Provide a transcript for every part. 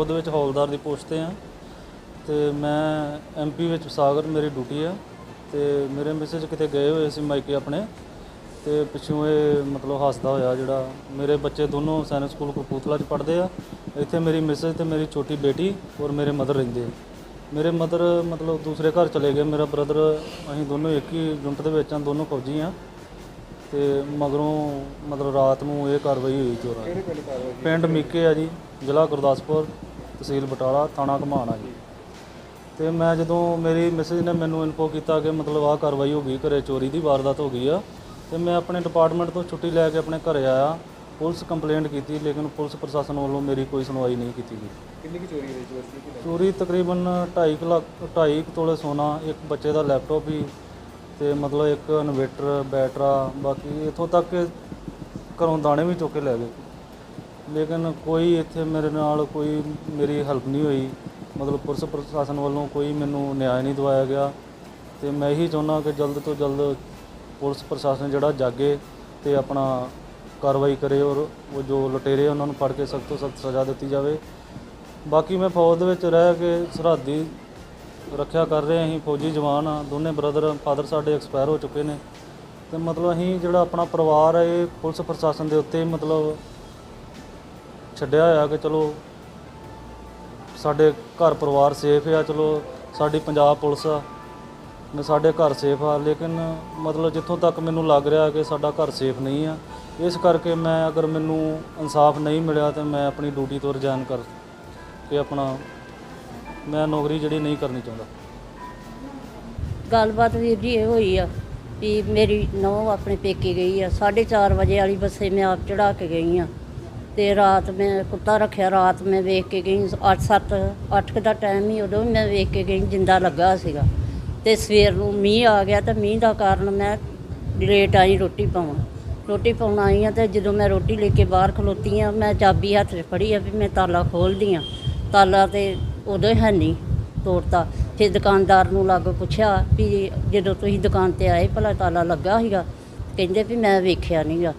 ਉਹਦੇ ਵਿੱਚ ਹੌਲਦਾਰ ਦੀ ਪੋਸਟ ਤੇ ਆ। ਤੇ ਮੈਂ ਐਮਪੀ ਵਿੱਚ ਸਾਗਰ ਮੇਰੀ ਡਿਊਟੀ ਆ। ਤੇ ਮੇਰੇ ਮੈਸੇਜ ਕਿਤੇ ਗਏ ਹੋਏ ਸੀ ਮਾਈਕੇ ਆਪਣੇ। ਤੇ ਪਿੱਛੋਂ ਇਹ ਮਤਲਬ ਹੱਸਦਾ ਹੋਇਆ ਜਿਹੜਾ ਮੇਰੇ ਬੱਚੇ ਦੋਨੋਂ ਸੈਨਿਕ ਸਕੂਲ ਕਪੂਰਥਲਾ 'ਚ ਪੜ੍ਹਦੇ ਆ। ਇੱਥੇ ਮੇਰੀ ਮਿਸਿਸ ਤੇ ਮੇਰੀ ਛੋਟੀ ਬੇਟੀ ਔਰ ਮੇਰੇ ਮਦਰ ਰਹਿੰਦੇ ਆ। ਮੇਰੇ ਮਦਰ ਮਤਲਬ ਦੂਸਰੇ ਘਰ ਚਲੇ ਗਏ। ਮੇਰਾ ਬ੍ਰਦਰ ਅਸੀਂ ਦੋਨੋਂ ਇੱਕ ਹੀ ਯੂਨਿਟ ਦੇ ਵਿੱਚ ਆ ਦੋਨੋਂ ਫੌਜੀ ਆ। ਤੇ ਮਗਰੋਂ ਮਤਲਬ ਰਾਤ ਨੂੰ ਇਹ ਕਾਰਵਾਈ ਹੋਈ ਚੋਰਾਂ ਦੀ। ਪਿੰਡ ਮੀਕੇ ਆ ਜੀ ਜ਼ਿਲ੍ਹਾ ਗੁਰਦਾਸਪੁਰ। ਤਹਿਸੀਲ ਬਟਾਲਾ ਥਾਣਾ ਘਮਾਣ ਜੀ। ਤੇ ਮੈਂ ਜਦੋਂ ਮੇਰੀ ਮੈਸੇਜ ਨੇ ਮੈਨੂੰ ਇਨਫੋ ਕੀਤਾ ਕਿ ਮਤਲਬ ਆਹ ਕਾਰਵਾਈ ਹੋ ਗਈ ਘਰੇ ਚੋਰੀ ਦੀ ਵਾਰਦਾਤ ਹੋ ਗਈ ਆ ਤੇ ਮੈਂ ਆਪਣੇ ਡਿਪਾਰਟਮੈਂਟ ਤੋਂ ਛੁੱਟੀ ਲੈ ਕੇ ਆਪਣੇ ਘਰੇ ਆਇਆ ਪੁਲਿਸ ਕੰਪਲੇਂਟ ਕੀਤੀ ਲੇਕਿਨ ਪੁਲਿਸ ਪ੍ਰਸ਼ਾਸਨ ਵੱਲੋਂ ਮੇਰੀ ਕੋਈ ਸੁਣਵਾਈ ਨਹੀਂ ਕੀਤੀ ਗਈ। ਕਿੰਨੀ ਕੀ ਚੋਰੀ ਹੋਈ ਜੀ ਉਸ ਦੀ ਚੋਰੀ ਤਕਰੀਬਨ 2.5 ਲੱਖ 2.5 ਤੋਲੇ ਸੋਨਾ ਇੱਕ ਬੱਚੇ ਦਾ ਲੈਪਟਾਪ ਵੀ ਤੇ ਮਤਲਬ ਇੱਕ ਇਨਵੇਟਰ ਬੈਟਰਾ ਬਾਕੀ ਇਥੋਂ ਤੱਕ ਕਿ ਘਰੋਂ ਦਾਣੇ ਵੀ ਚੁੱਕ ਕੇ ਲੈ ਗਏ। ਲੇਕਿਨ ਕੋਈ ਇੱਥੇ ਮੇਰੇ ਨਾਲ ਕੋਈ ਮੇਰੀ ਹੈਲਪ ਨਹੀਂ ਹੋਈ। ਮਤਲਬ ਪੁਲਿਸ ਪ੍ਰਸ਼ਾਸਨ ਵੱਲੋਂ ਕੋਈ ਮੈਨੂੰ ਨਿਆਂ ਨਹੀਂ ਦਵਾਇਆ ਗਿਆ ਤੇ ਮੈਂ ਇਹੀ ਚਾਹੁੰਦਾ ਕਿ ਜਲਦ ਤੋਂ ਜਲਦ ਪੁਲਿਸ ਪ੍ਰਸ਼ਾਸਨ ਜਿਹੜਾ ਜਾਗੇ ਤੇ ਆਪਣਾ ਕਾਰਵਾਈ ਕਰੇ ਔਰ ਉਹ ਜੋ ਲੁਟੇਰੇ ਉਹਨਾਂ ਨੂੰ ਫੜ ਕੇ ਸਖਤ ਤੋਂ ਸਖਤ ਸਜ਼ਾ ਦਿੱਤੀ ਜਾਵੇ। ਬਾਕੀ ਮੈਂ ਫੌਜ ਦੇ ਵਿੱਚ ਰਹਿ ਕੇ ਸਰਹੱਦੀ ਰੱਖਿਆ ਕਰ ਰਹੇ, ਅਸੀਂ ਫੌਜੀ ਜਵਾਨ ਆ, ਦੋਨੇ ਬ੍ਰਦਰ, ਫਾਦਰ ਸਾਡੇ ਐਕਸਪਾਇਰ ਹੋ ਚੁੱਕੇ ਨੇ ਤੇ ਮਤਲਬ ਅਸੀਂ ਜਿਹੜਾ ਆਪਣਾ ਪਰਿਵਾਰ ਹੈ ਇਹ ਪੁਲਿਸ ਪ੍ਰਸ਼ਾਸਨ ਦੇ ਉੱਤੇ ਮਤਲਬ ਛੱਡਿਆ ਹੋਇਆ ਕਿ ਚਲੋ ਸਾਡੇ ਘਰ ਪਰਿਵਾਰ ਸੇਫ ਆ, ਚਲੋ ਸਾਡੀ ਪੰਜਾਬ ਪੁਲਿਸ ਆ ਨੇ ਸਾਡੇ ਘਰ ਸੇਫ ਆ, ਲੇਕਿਨ ਮਤਲਬ ਜਿੱਥੋਂ ਤੱਕ ਮੈਨੂੰ ਲੱਗ ਰਿਹਾ ਕਿ ਸਾਡਾ ਘਰ ਸੇਫ ਨਹੀਂ ਆ, ਇਸ ਕਰਕੇ ਮੈਂ ਅਗਰ ਮੈਨੂੰ ਇਨਸਾਫ ਨਹੀਂ ਮਿਲਿਆ ਤੇ ਮੈਂ ਆਪਣੀ ਡਿਊਟੀ ਤੋਂ ਰਿਜ਼ਾਈਨ ਕਰ ਕੇ ਆਪਣਾ ਮੈਂ ਨੌਕਰੀ ਜਿਹੜੀ ਨਹੀਂ ਕਰਨੀ ਚਾਹੁੰਦਾ। ਗੱਲਬਾਤ ਵੀਰ ਜੀ ਇਹ ਹੋਈ ਆ ਵੀ ਮੇਰੀ ਨੌ ਆਪਣੇ ਪੇਕੇ ਗਈ ਆ 4:30 ਵਜੇ ਵਾਲੀ ਬੱਸੇ ਮੈਂ ਆਪ ਚੜਾ ਕੇ ਗਈ ਆ। ਤੇ ਰਾਤ ਮੈਂ ਕੁੱਤਾ ਰੱਖਿਆ, ਰਾਤ ਮੈਂ ਵੇਖ ਕੇ ਗਈ 8 7 8 ਦਾ ਟਾਈਮ ਹੀ ਉਦੋਂ ਮੈਂ ਵੇਖ ਕੇ ਗਈ, ਜਿੰਦਾ ਲੱਗਾ ਸੀਗਾ। ਤੇ ਸਵੇਰ ਨੂੰ ਮੀਂਹ ਆ ਗਿਆ ਤਾਂ ਮੀਂਹ ਦਾ ਕਾਰਨ ਮੈਂ ਲੇਟ ਆਈ ਰੋਟੀ ਪਾਉਣ। ਰੋਟੀ ਪਾਉਣ ਆਈ ਆ ਤੇ ਜਦੋਂ ਮੈਂ ਰੋਟੀ ਲੈ ਕੇ ਬਾਹਰ ਖਲੋਤੀ ਆ ਮੈਂ ਚਾਬੀ ਹੱਥ 'ਚ ਫੜੀ ਆ ਵੀ ਮੈਂ ਤਾਲਾ ਖੋਲਦੀ ਆ ਤਾਲਾ ਤੇ ਉਦੋਂ ਹੈ ਨਹੀਂ ਤੋੜਤਾ। ਫਿਰ ਦੁਕਾਨਦਾਰ ਨੂੰ ਲੱਗ ਪੁੱਛਿਆ ਵੀ ਜਦੋਂ ਤੁਸੀਂ ਦੁਕਾਨ ਤੇ ਆਏ, ਭਲਾ ਤਾਲਾ ਲੱਗਾ ਸੀਗਾ? ਕਹਿੰਦੇ ਵੀ ਮੈਂ ਵੇਖਿਆ ਨਹੀਂਗਾ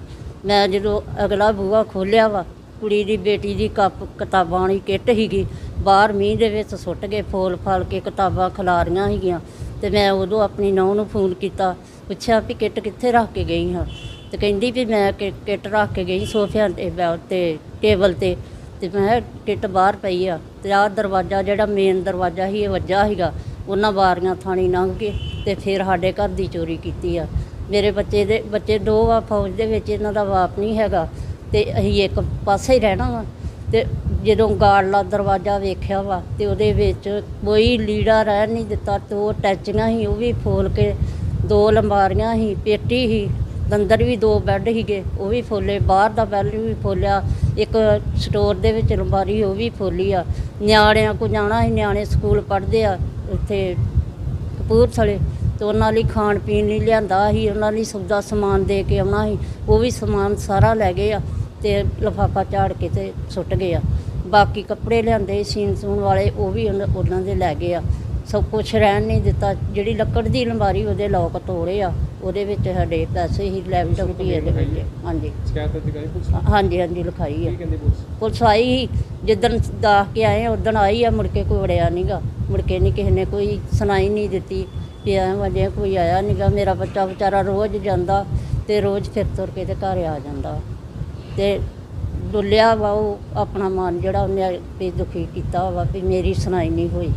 ਮੈਂ ਜਦੋਂ ਅਗਲਾ ਬੂਹਾ ਖੋਲਿਆ ਵਾ, ਕੁੜੀ ਦੀ ਬੇਟੀ ਦੀ ਕੱਪ ਕਿਤਾਬਾਂ ਵਾਲੀ ਕਿੱਟ ਸੀਗੀ, ਬਾਹਰ ਮੀਂਹ ਦੇ ਵਿੱਚ ਸੁੱਟ ਕੇ ਫੋਲ ਫਾਲ ਕੇ ਕਿਤਾਬਾਂ ਖਿਲਾਰੀਆਂ ਸੀਗੀਆਂ। ਤੇ ਮੈਂ ਉਦੋਂ ਆਪਣੀ ਨੌਂ ਨੂੰ ਫੋਨ ਕੀਤਾ, ਪੁੱਛਿਆ ਵੀ ਕਿੱਟ ਕਿੱਥੇ ਰੱਖ ਕੇ ਗਈ ਹਾਂ? ਤੇ ਕਹਿੰਦੀ ਵੀ ਮੈਂ ਕਿ- ਕਿੱਟ ਰੱਖ ਕੇ ਗਈ ਸੋਫਿਆਂ ਤੇ, ਬੈ- ਤੇ ਟੇਬਲ ਤੇ। ਤੇ ਮੈਂ ਕਿੱਟ ਬਾਹਰ ਪਈ ਆ ਤੇ ਆਹ ਦਰਵਾਜ਼ਾ ਜਿਹੜਾ ਮੇਨ ਦਰਵਾਜ਼ਾ ਸੀ, ਇਹ ਵੱਜਾ ਸੀਗਾ। ਉਹਨਾਂ ਬਾਰੀਆਂ ਥਾਣੀ ਲੰਘ ਕੇ ਤੇ ਫਿਰ ਸਾਡੇ ਘਰ ਦੀ ਚੋਰੀ ਕੀਤੀ ਆ। ਮੇਰੇ ਬੱਚੇ ਦੇ ਬੱਚੇ ਦੋ ਆ, ਫੌਜ ਦੇ ਵਿੱਚ ਇਹਨਾਂ ਦਾ ਬਾਪ ਨਹੀਂ ਹੈਗਾ ਤੇ ਅਸੀਂ ਇੱਕ ਪਾਸੇ ਹੀ ਰਹਿਣਾ ਵਾ ਤੇ ਜਦੋਂ ਗਾੜਲਾ ਦਰਵਾਜ਼ਾ ਵੇਖਿਆ ਵਾ ਤੇ ਉਹਦੇ ਵਿੱਚ ਕੋਈ ਲੀੜਾ ਰਹਿ ਨਹੀਂ ਦਿੱਤਾ ਤੇ ਉਹ ਟੈਚੀਆਂ ਹੀ ਉਹ ਵੀ ਫੋਲ ਕੇ ਦੋ ਲੰਬਾਰੀਆਂ ਹੀ ਪੇਟੀ ਸੀ, ਅੰਦਰ ਵੀ ਦੋ ਬੈੱਡ ਸੀਗੇ, ਉਹ ਵੀ ਫੋਲੇ, ਬਾਹਰ ਦਾ ਬੈੱਡ ਵੀ ਫੋਲਿਆ, ਇੱਕ ਸਟੋਰ ਦੇ ਵਿੱਚ ਲੰਬਾਰੀ ਉਹ ਵੀ ਫੋਲੀ ਆ। ਨਿਆਣਿਆਂ ਕੋ ਜਾਣਾ ਸੀ, ਨਿਆਣੇ ਸਕੂਲ ਪੜ੍ਹਦੇ ਆ ਇੱਥੇ ਕਪੂਰਥਲੇ। ਤੇ ਉਹਨਾਂ ਲਈ ਖਾਣ ਪੀਣ ਲਈ ਲਿਆਂਦਾ ਸੀ ਉਹਨਾਂ ਲਈ ਸੌਦਾ ਸਮਾਨ ਦੇ ਕੇ ਆਉਣਾ ਸੀ ਉਹ ਵੀ ਸਮਾਨ ਸਾਰਾ ਲੈ ਗਏ ਆ ਤੇ ਲਫਾਫਾ ਝਾੜ ਕੇ ਤੇ ਸੁੱਟ ਗਏ ਆ। ਬਾਕੀ ਕੱਪੜੇ ਲਿਆਂਦੇ ਸੀਨ ਸੂਣ ਵਾਲੇ ਉਹ ਵੀ ਉਹਨਾਂ ਉਹਨਾਂ ਦੇ ਲੈ ਗਏ ਆ। ਸਭ ਕੁਝ ਰਹਿਣ ਨਹੀਂ ਦਿੱਤਾ ਜਿਹੜੀ ਲੱਕੜ ਦੀ ਅਲਮਾਰੀ ਉਹਦੇ ਲੋਕ ਤੋੜੇ ਆ ਉਹਦੇ ਵਿੱਚ ਸਾਡੇ ਪੈਸੇ ਹੀ ਲੈਪਟਾਪ ਵੀ ਇਹਦੇ ਵਿੱਚ। ਹਾਂਜੀ। ਸ਼ਿਕਾਇਤ ਗਈ ਪੁਲਿਸ? ਹਾਂਜੀ ਹਾਂਜੀ ਲਿਖਾਈ ਆ। ਪੁਲਿਸ? ਆਈ ਜਿੱਦਣ ਦਾਖ ਕੇ ਆਏ ਉਦੋਂ ਆਈ ਆ ਮੁੜ ਕੇ ਕੋਈ ਵੜਿਆ ਨਹੀਂਗਾ ਮੁੜ ਕੇ ਨਹੀਂ ਕਿਸੇ ਨੇ ਕੋਈ ਸੁਣਾਈ ਨਹੀਂ ਦਿੱਤੀ। ਕਿ ਐਂ ਵਜੇ ਕੋਈ ਆਇਆ ਨਹੀਂਗਾ ਮੇਰਾ ਬੱਚਾ ਵਿਚਾਰਾ ਰੋਜ਼ ਜਾਂਦਾ ਤੇ ਰੋਜ਼ ਫਿਰ ਤੁਰ ਕੇ ਤੇ ਘਰ ਆ ਜਾਂਦਾ। ਤੇ ਡੁੱਲਿਆ ਵਾ ਉਹ ਆਪਣਾ ਮਨ ਜਿਹੜਾ ਉਹਨੇ ਵੀ ਦੁਖੀ ਕੀਤਾ ਵਾ ਵੀ ਮੇਰੀ ਸੁਣਾਈ ਨਹੀਂ ਹੋਈ।